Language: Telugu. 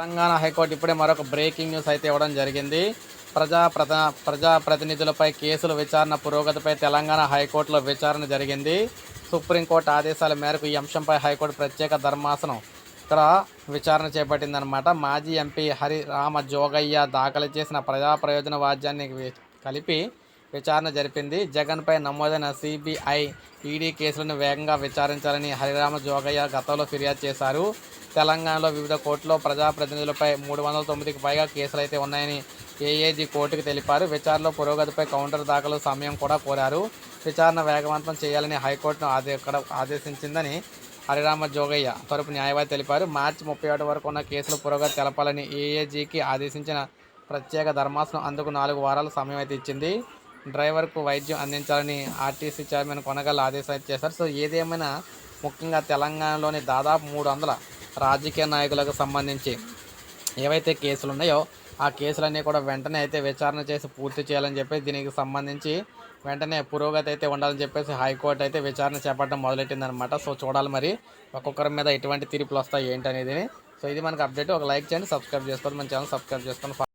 తెలంగాణ హైకోర్టు ఇప్పుడే మరొక బ్రేకింగ్ న్యూస్ అయితే ఇవ్వడం జరిగింది. ప్రజా ప్రజా ప్రజాప్రతినిధులపై కేసుల విచారణ పురోగతిపై తెలంగాణ హైకోర్టులో విచారణ జరిగింది. సుప్రీంకోర్టు ఆదేశాల మేరకు ఈ అంశంపై హైకోర్టు ప్రత్యేక ధర్మాసనం ఇక్కడ విచారణ చేపట్టిందనమాట మాజీ ఎంపీ హరి రామ జోగయ్య దాఖలు చేసిన ప్రజా ప్రయోజన వాద్యాన్ని కలిపి విచారణ జరిపింది. జగన్పై నమోదైన సిబిఐ ఈడీ కేసులను వేగంగా విచారించాలని హరిరామ జోగయ్య గతంలో ఫిర్యాదు చేశారు. తెలంగాణలో వివిధ కోర్టులో ప్రజాప్రతినిధులపై మూడు వందల తొమ్మిదికి పైగా కేసులు అయితే ఉన్నాయని ఏఏజీ కోర్టుకు తెలిపారు. విచారణలో పురోగతిపై కౌంటర్ దాఖలు సమయం కూడా కోరారు. విచారణ వేగవంతం చేయాలని హైకోర్టును ఆదే ఆదేశించిందని హరిరామ జోగయ్య తరపు న్యాయవాది తెలిపారు. మార్చి ముప్పై ఒకటి వరకు ఉన్న కేసుల పురోగతి తెలపాలని ఏఏజీకి ఆదేశించిన ప్రత్యేక ధర్మాసనం అందుకు నాలుగు వారాల సమయం అయితే ఇచ్చింది. డ్రైవర్కు వైద్యం అందించాలని ఆర్టీసీ చైర్మన్ కొనగల్ ఆదేశాలు చేశారు. సో ఏదేమైనా ముఖ్యంగా తెలంగాణలోని దాదాపు మూడు వందల రాజకీయ నాయకులకు సంబంధించి ఏవైతే కేసులు ఉన్నాయో ఆ కేసులన్నీ కూడా వెంటనే అయితే విచారణ చేసి పూర్తి చేయాలని చెప్పేసి దీనికి సంబంధించి వెంటనే పురోగతి అయితే ఉండాలని చెప్పేసి హైకోర్టు అయితే విచారణ చేపట్టడం మొదలెట్టిందనమాట సో చూడాలి మరి ఒక్కొక్కరి మీద ఎటువంటి తీర్పులు వస్తాయి ఏంటి అనేది సో ఇది మనకు అప్డేట్. ఒక లైక్ చేయండి సబ్స్క్రైబ్ చేసుకోండి మన ఛానల్ సబ్స్క్రైబ్ చేసుకొని